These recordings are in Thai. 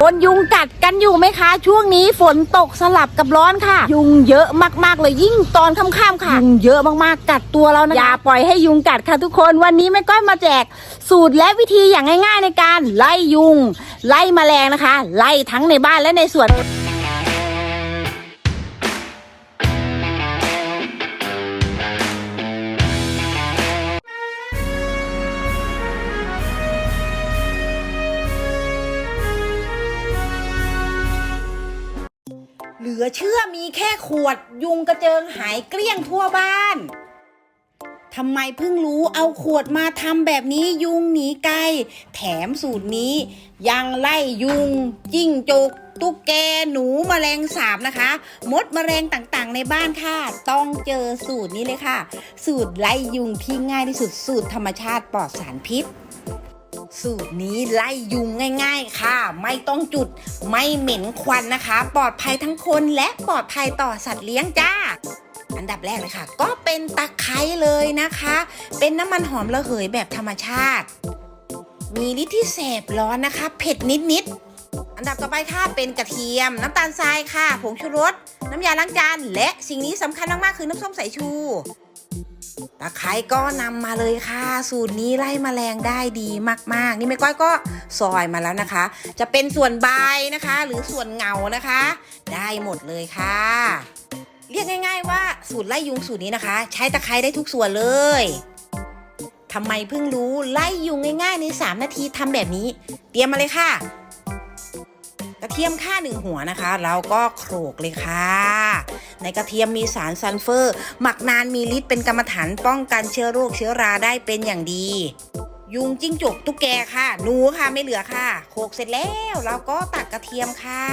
โดนยุงกัดกันอยู่ไหมคะ ช่วงนี้ฝนตกสลับกับร้อนค่ะ ยุงเยอะมากๆเลยยิ่งตอนค่ำๆค่ะ ยุงเยอะมากๆกัดตัวเรานะอย่าปล่อยให้ยุงกัดค่ะทุกคนวันนี้แม่ก้อยมาแจกสูตรและวิธีอย่างง่าย ๆ ในการไล่ยุง ไล่แมลงนะคะ ไล่ทั้งในบ้านและในสวน มีแค่ขวดยุงกระเจิงหายเกลี้ยงทั่วบ้านทำไมเพิ่งรู้เอาขวดมาทำแบบนี้ยุงหนีไกล แถมสูตรนี้ ยังไล่ยุง จิ้งจก ตุ๊กแกหนูมแมลงสาบนะคะ มดมแมลงต่างๆ ในบ้านค่ะ ต้องเจอสูตรนี้เลยค่ะ สูตรไล่ยุงที่ง่ายที่สุดสูตรธรรมชาติปลอดสารพิษ สูตรนี้ไล่ยุงง่าย ๆ ค่ะ ไม่ต้องจุดไม่เหม็นควันนะคะ ปลอดภัยทั้งคนและปลอดภัยต่อสัตว์เลี้ยงจ้า อันดับแรกเลยค่ะ ก็เป็นตะไคร้เลยนะคะ เป็นน้ำมันหอมระเหยแบบธรรมชาติ มีฤทธิ์ที่แสบร้อนนะคะ เผ็ดนิดๆอันดับต่อไปค่ะเป็นกระเทียม น้ำตาลทรายค่ะ ผงชูรส น้ำยาล้างจานและสิ่งนี้สำคัญมากๆคือน้ำส้มสายชู ตะไคร้ก็นำมาเลยค่ะ สูตรนี้ไล่แมลงได้ดีมาก ๆ นี่แม่ก้อยก็ซอยมาแล้วนะคะ จะเป็นส่วนใบนะคะ หรือส่วนเงานะคะ ได้หมดเลยค่ะ เรียกง่าย ๆ ว่าสูตรไล่ยุงสูตรนี้นะคะ ใช้ตะไคร้ได้ทุกส่วนเลยทำไมเพิ่งรู้ไล่ยุงง่าย ๆ ใน 3 นาทีทำแบบนี้ เตรียมมาเลยค่ะ กระเทียมค่าหนึ่งหัวนะคะเราก็โขลกเลยค่ะ ในกระเทียมมีสารซัลเฟอร์ หมักนานมีฤทธิ์เป็นกรรมฐานป้องกันเชื้อโรคเชื้อราได้เป็นอย่างดี ยุงจิ้งจกตุ๊กแกค่ะหนูค่ะไม่เหลือค่ะโขลกเสร็จแล้วเราก็ตักกระเทียมค่ะ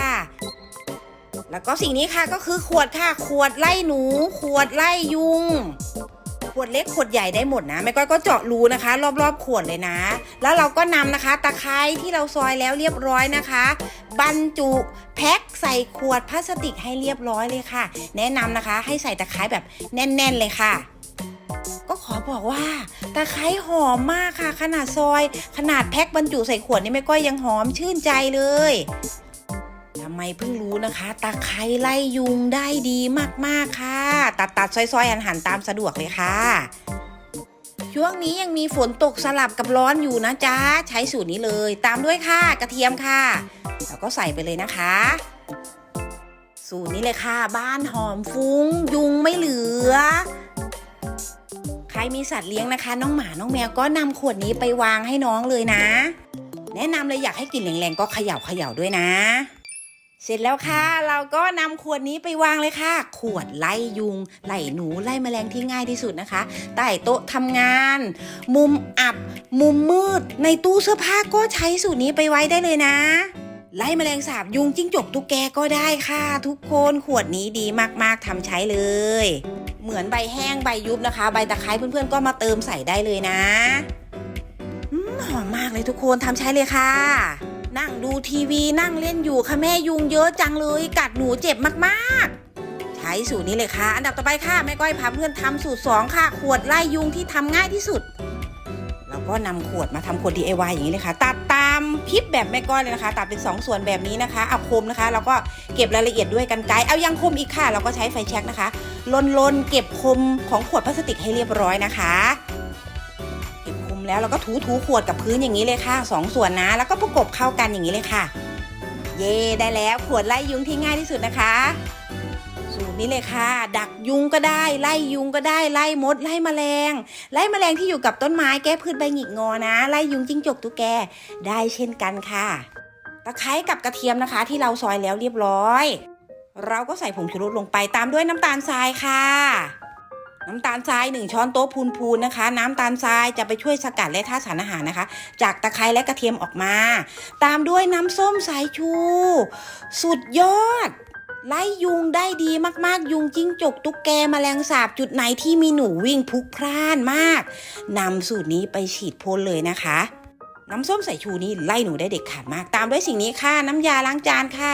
แล้วก็สิ่งนี้ค่ะก็คือขวดค่ะ ขวดไล่หนู ขวดไล่ยุง ขวดเล็กขวดใหญ่ได้หมดนะแม่ก้อยก็เจาะรูนะคะ รอบๆขวดเลยนะ แล้วเราก็นำนะคะ ตะไคร้ที่เราซอยแล้วเรียบร้อยนะคะ บรรจุแพ็คใส่ขวดพลาสติกให้เรียบร้อยเลยค่ะ แนะนำนะคะ ให้ใส่ตะไคร้แบบแน่น ๆเลยค่ะก็ขอบอกว่าตะไคร้หอมมากค่ะ ขนาดซอย ขนาดแพ็คบรรจุใส่ขวดนี่แม่ก้อยยังหอมชื่นใจเลย ทำไมเพิ่งรู้นะคะ ตะไคร้ไล่ยุงได้ดีมากๆค่ะ ตัดตัดๆซอยๆหันหันตามสะดวกเลยค่ะ ช่วงนี้ยังมีฝนตกสลับกับร้อนอยู่นะจ๊ะ ใช้สูตรนี้เลย ตามด้วยค่ะกระเทียมค่ะ แล้วก็ใส่ไปเลยนะคะ สูตรนี้เลยค่ะ บ้านหอมฟุ้ง ยุงไม่เหลือใครมีสัตว์เลี้ยงนะคะ น้องหมาน้องแมวก็นำขวดนี้ไปวางให้น้องเลยนะ แนะนำเลยอยากให้กลิ่นแรงๆก็เขย่าเขย่าด้วยนะ เสร็จแล้วค่ะ เราก็นำขวดนี้ไปวางเลยค่ะ ขวดไล่ยุง ไล่หนู ไล่แมลงที่ง่ายที่สุดนะคะ ใต้โต๊ะทำงาน มุมอับ มุมมืด ในตู้เสื้อผ้าก็ใช้สูตรนี้ไปไว้ได้เลยนะ ไล่แมลงสาบยุงจิ้งจกตุ๊กแกก็ได้ค่ะ ทุกคน ขวดนี้ดีมากๆทำใช้เลย เหมือนใบแห้งใบยุบนะคะ ใบตะไคร้เพื่อนๆ ก็มาเติมใส่ได้เลยนะหอมมากเลยทุกคนทำใช้เลยค่ะ นั่งดูทีวีนั่งเล่นอยู่ค่ะแม่ยุงเยอะจังเลย กัดหนูเจ็บมากๆ ใช้สูตรนี้เลยค่ะ อันดับต่อไปค่ะแม่ก้อยพาเพื่อนทำสูตร 2 ค่ะ ขวดไล่ยุงที่ทำง่ายที่สุดเราก็นำขวดมาทำขวด DIY อย่างนี้เลยค่ะ ตัดตามคลิปแบบแม่ก้อยเลยนะคะ ตัดเป็น 2 ส่วนแบบนี้นะคะเอาคมนะคะ แล้วก็เก็บรายละเอียดด้วยกันไกเอายังคมอีกค่ะ เราก็ใช้ไฟแช็กนะคะลนลนๆเก็บคมของขวดพลาสติกให้เรียบร้อยนะคะ แล้วเราก็ถูถูขวดกับพื้นอย่างนี้เลยค่ะสองส่วนนะ แล้วก็ประกบเข้ากันอย่างนี้เลยค่ะ เย่ได้แล้วขวดไล่ยุงที่ง่ายที่สุดนะคะ สูตรนี้เลยค่ะ ดักยุงก็ได้ ไล่ยุงก็ได้ไล่มด ไล่แมลง ไล่แมลงที่อยู่กับต้นไม้แก้พืชใบหงิกงอนะ ไล่ยุงจิ้งจกตุ๊กแกได้เช่นกันค่ะตะไคร้กับกระเทียมนะคะ ที่เราซอยแล้วเรียบร้อย เราก็ใส่ผงชูรสลงไปตามด้วยน้ำตาลทรายค่ะ น้ำตาลทราย 1 ช้อนโต๊ะพูนๆนะคะ น้ำตาลทรายจะไปช่วยสกัดและธาตุสารอาหารนะคะ จากตะไคร้และกระเทียมออกมา ตามด้วยน้ำส้มสายชู สุดยอด ไล่ยุงได้ดีมากๆ ยุงจิ้งจกตุ๊กแกแมลงสาบจุดไหนที่มีหนูวิ่งพลุกพล่านมากนำสูตรนี้ไปฉีดพ่นเลยนะคะ น้ำส้มสายชูนี้ไล่หนูได้เด็ดขาดมาก ตามด้วยสิ่งนี้ค่ะ น้ำยาล้างจานค่ะ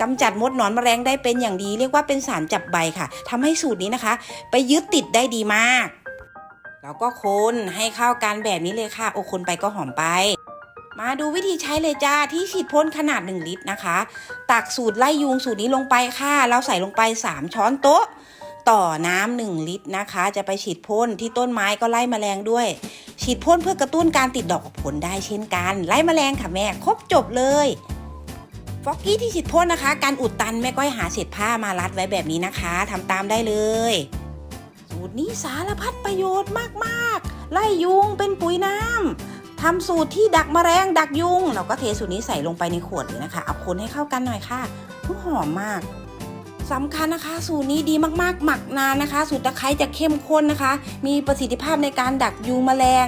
กำจัดมดหนอนแมลงได้เป็นอย่างดี เรียกว่าเป็นสารจับใบค่ะทำให้สูตรนี้นะคะ ไปยึดติดได้ดีมาก แล้วก็คนให้เข้ากันแบบนี้เลยค่ะ โอ้คนไปก็หอมไปมาดูวิธีใช้เลยจ้าที่ฉีดพ่นขนาด 1 ลิตรนะคะ ตักสูตรไล่ยุงสูตรนี้ลงไปค่ะ เราใส่ลงไป 3 ช้อนโต๊ะ ต่อน้ำหนึ่งลิตรนะคะ จะไปฉีดพ่นที่ต้นไม้ก็ไล่แมลงด้วย ฉีดพ่นเพื่อกระตุ้นการติดดอกผลได้เช่นกัน ไล่แมลงค่ะแม่ครบจบเลยฟอกกี้ที่ฉีดพ่นนะคะ การอุดตันแม่ก้อยหาเศษผ้ามารัดไว้แบบนี้นะคะทำตามได้เลย สูตรนี้สารพัดประโยชน์มากๆ ไล่ยุงเป็นปุ๋ยน้ำทำสูตรที่ดักแมลงดักยุง เราก็เทสูตรนี้ใส่ลงไปในขวดเลยนะคะ เอาคนให้เข้ากันหน่อยค่ะหอมมาก สำคัญนะคะ สูตรนี้ดีมากๆ หมักนานนะคะ สูตรตะไคร้จะเข้มข้นนะคะ มีประสิทธิภาพในการดักยุงแมลง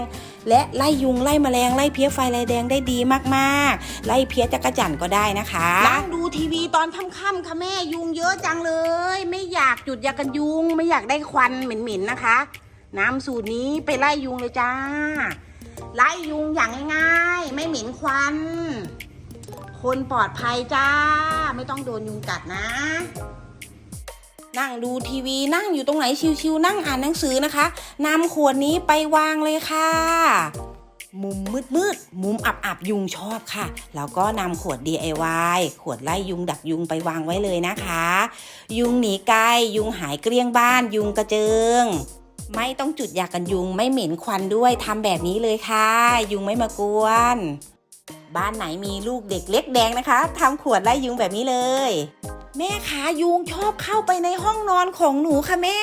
และไล่ยุงไล่แมลงไล่เพี้ยไฟลายแดงได้ดีมากๆ ไล่เพี้ยจักระจั่นก็ได้นะคะนั่งดูทีวีตอนค่ำๆค่ะแม่ยุงเยอะจังเลย ไม่อยากจุดยากันยุง ไม่อยากได้ควันเหม็นๆนะคะ น้ำสูตรนี้ไปไล่ยุงเลยจ้า ไล่ยุงอย่างง่ายๆ ไม่เหม็นควันคนปลอดภัยจ้า ไม่ต้องโดนยุงกัดนะ นั่งดูทีวีนั่งอยู่ตรงไหนชิวๆนั่งอ่านหนังสือนะคะนำขวดนี้ไปวางเลยค่ะ มุมมืดๆมุมอับๆยุงชอบค่ะ แล้วก็นำขวด DIY ขวดไล่ยุงดักยุงไปวางไว้เลยนะคะ ยุงหนีไกลยุงหายเกลี้ยงบ้าน ยุงกระเจิงไม่ต้องจุดยากันยุงไม่เหม็นควันด้วยทำแบบนี้เลยค่ะ ยุงไม่มากวน บ้านไหนมีลูกเด็กเล็กแดงนะคะทำขวดไล่ยุงแบบนี้เลย แม่ขายุงชอบเข้าไปในห้องนอนของหนูค่ะแม่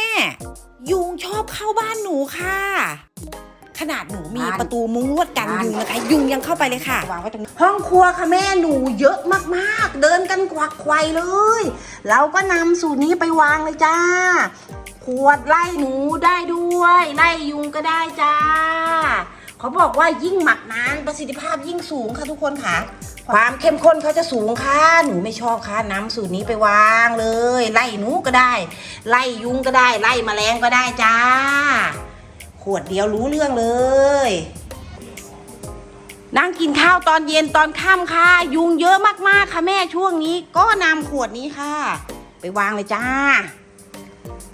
ยุงชอบเข้าบ้านหนูค่ะ ขนาดหนูมีบ้านประตูมุ้งลวดกันบ้านยุงนะคะ ยุงยังเข้าไปเลยค่ะวางไว้ตรงนี้ห้องครัวค่ะแม่หนูเยอะมากๆ เดินกันกวักไขวเลย เราก็นำสูตรนี้ไปวางเลยจ้า ขวดไล่หนูได้ด้วย ไล่ยุงก็ได้จ้า เขาบอกว่ายิ่งหมักนานประสิทธิภาพยิ่งสูงค่ะทุกคนค่ะ ความเข้มข้นเขาจะสูงค่ะ หนูไม่ชอบค่ะน้ำสูตรนี้ไปวางเลย ไล่หนูก็ได้ ไล่ยุงก็ได้ ไล่แมลงก็ได้จ้า ขวดเดียวรู้เรื่องเลยนั่งกินข้าวตอนเย็นตอนค่ำค่ะ ยุงเยอะมากๆค่ะแม่ช่วงนี้ ก็นำขวดนี้ค่ะ ไปวางเลยจ้า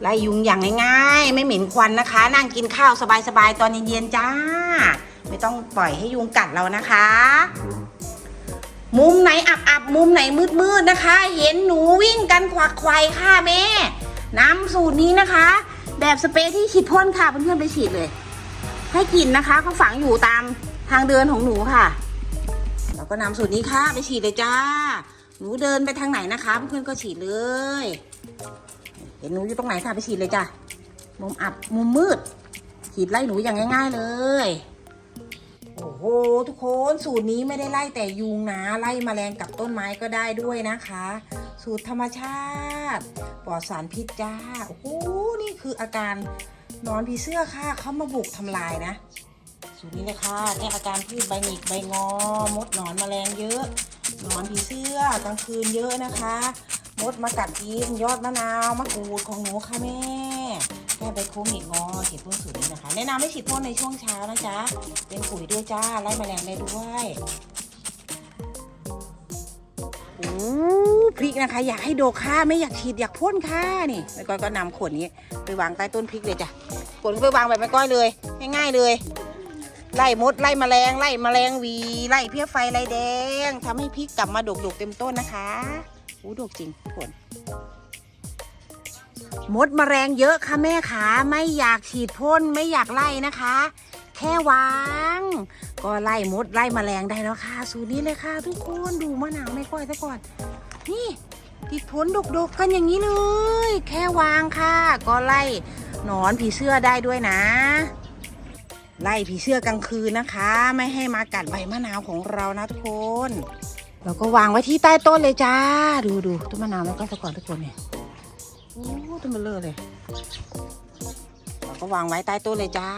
ไล่ยุงอย่างง่ายๆ ไม่เหม็นควันนะคะ นั่งกินข้าวสบายๆตอนเย็นๆจ้า ไม่ต้องปล่อยให้ยุงกัดเรานะคะ มุมไหนอับๆมุมไหนมืดๆนะคะ เห็นหนูวิ่งกันขวักไขวค่ะแม่น้ำสูตรนี้นะคะ แบบสเปรย์ที่ฉีดพ่นค่ะเพื่อนๆไปฉีดเลย ให้กลิ่นนะคะเขาฝังอยู่ตามทางเดินของหนูค่ะเราก็นำสูตรนี้ค่ะ ไปฉีดเลยจ้า หนูเดินไปทางไหนนะคะเพื่อนๆก็ฉีดเลย เห็นหนูอยู่ตรงไหนค่ะไปฉีดเลยจ้ะมุมอับมุมมืด ฉีดไล่หนูอย่างง่าย ๆเลย โอ้โหทุกคนสูตรนี้ไม่ได้ไล่แต่ยุงนะไล่แมลงกับต้นไม้ก็ได้ด้วยนะคะ สูตรธรรมชาติปลอดสารพิษจ้าโอ้โหนี่คืออาการนอนผีเสื้อค่ะเขามาบุกทำลายนะ สูตรนี้เลยค่ะแก้อาการพืชใบหงิกใบงอ มดหนอนแมลงเยอะหนอนผีเสื้อกลางคืนเยอะนะคะ มดมากัดกินยอดมะนาวมะกรูดของหนูค่ะแม่แก้ใบโค้งหงิกงอฉีดพ่นสูตรนี้นะคะ แนะนำให้ฉีดพ่นในช่วงเช้านะจ๊ะ เป็นปุ๋ยด้วยจ้าไล่แมลงได้ด้วยโอ้พริกนะคะ อยากให้โดค่ะไม่อยากฉีดอยากพ่นค่ะนี่แม่ก้อยก็นำขวดนี้ ไปวางใต้ต้นพริกเลยจ้ะขวดไปวางแบบแม่ก้อยเลยง่ายๆเลยไล่มดไล่แมลงไล่แมลงวีไล่เพี้ยไฟไล่แดงทำให้พริกกลับมาดกๆเต็มต้นนะคะ อู้ดกจริงทุกคนมดแมลงเยอะค่ะแม่ขาไม่อยากฉีดพ่นไม่อยากไล่นะคะ แค่วาง ก็ไล่มดไล่แมลงได้แล้วค่ะ สูตรนี้เลยค่ะ ทุกคนดูมะนาวไม่ก้อยซะก่อน นี่ติดผลดกๆกันอย่างนี้เลย แค่วางค่ะ ก็ไล่หนอนผีเสื้อได้ด้วยนะ ไล่ผีเสื้อกลางคืนนะคะ ไม่ให้มากัดใบมะนาวของเรานะทุกคน เราก็วางไว้ที่ใต้ต้นเลยจ้า ดูดูต้นมะนาวแล้วก้อยซะกอนทุกคนเนี่ยโอ้ต้นเลอเลยเราก็วางไว้ใต้ต้นเลยจ้า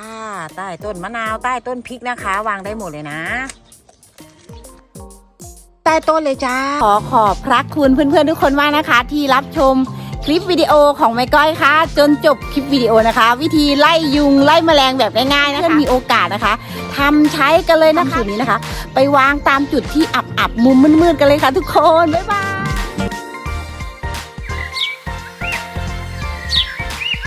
ใต้ต้นมะนาวใต้ต้นพริกนะคะ วางได้หมดเลยนะใต้ต้นเลยจ้า ขอขอบพระคุณเพื่อนๆทุกคนมากนะคะ ที่รับชม ลิปวิดีโอของแม่ก้อยค่ะ จนจบคลิปวิดีโอนะคะ วิธีไล่ยุงไล่แมลงแบบง่ายๆนะคะเพื่อนมีโอกาสนะคะทำใช้กันเลยนะคะสูตรนี้นะคะ ไปวางตามจุดที่อับๆมุมมืดๆกันเลยค่ะ ทุกคนบ๊ายบาย